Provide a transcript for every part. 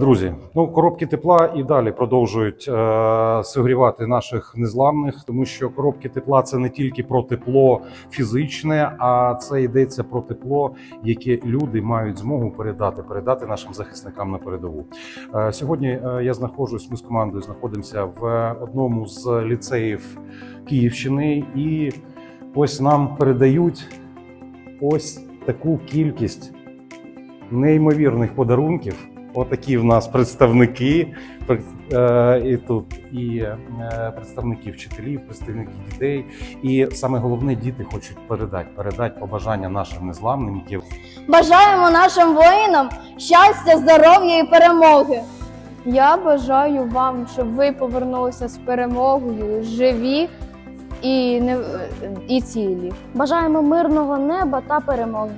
Друзі, ну коробки тепла і далі продовжують е, согрівати наших незламних, тому що коробки тепла це не тільки про тепло фізичне, а це йдеться про тепло, яке люди мають змогу передати, передати нашим захисникам на передову. Е, сьогодні е, я знаходжусь. Ми з командою знаходимося в одному з ліцеїв Київщини, і ось нам передають ось таку кількість неймовірних подарунків. Отакі в нас представники, е, і тут і е, представники вчителів, представники дітей. І саме головне, діти хочуть передати, передати побажання нашим незламним, які Бажаємо нашим воїнам щастя, здоров'я і перемоги. Я бажаю вам, щоб ви повернулися з перемогою, живі і, не, і цілі. Бажаємо мирного неба та перемоги.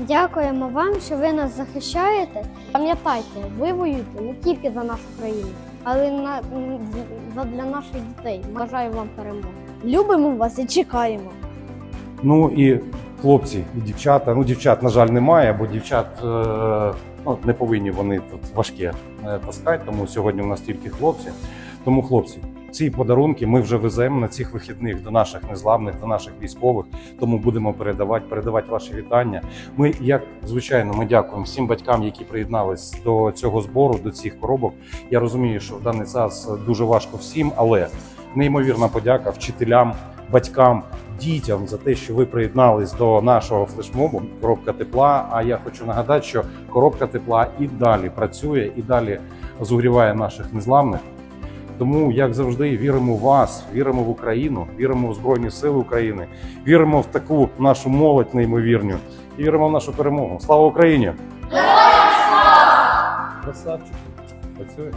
Дякуємо вам, що ви нас захищаєте. Пам'ятайте, ви воюєте не тільки за нашу країну, але на, для наших дітей. Бажаю вам перемоги. Любимо вас і чекаємо. ну і хлопці і дівчата. Ну, дівчат, на жаль, немає, бо дівчат е, ну, не повинні вони тут важке е, таскати. Тому сьогодні у нас тільки хлопці. Тому, хлопці, ці подарунки ми вже веземо на цих вихідних до наших незламних, до наших військових. Тому будемо передавати, передавати ваші вітання. Ми, як звичайно, ми дякуємо всім батькам, які приєднались до цього збору, до цих коробок. Я розумію, що в даний час дуже важко всім, але неймовірна подяка вчителям, батькам, дітям за те, що ви приєднались до нашого флешмобу коробка тепла. А я хочу нагадати, що коробка тепла і далі працює, і далі зігріває наших незламних. Тому, як завжди, віримо в вас, віримо в Україну, віримо в Збройні Сили України, віримо в таку нашу молодь неймовірну і віримо в нашу перемогу. Слава Україні! Красавчики! Працює.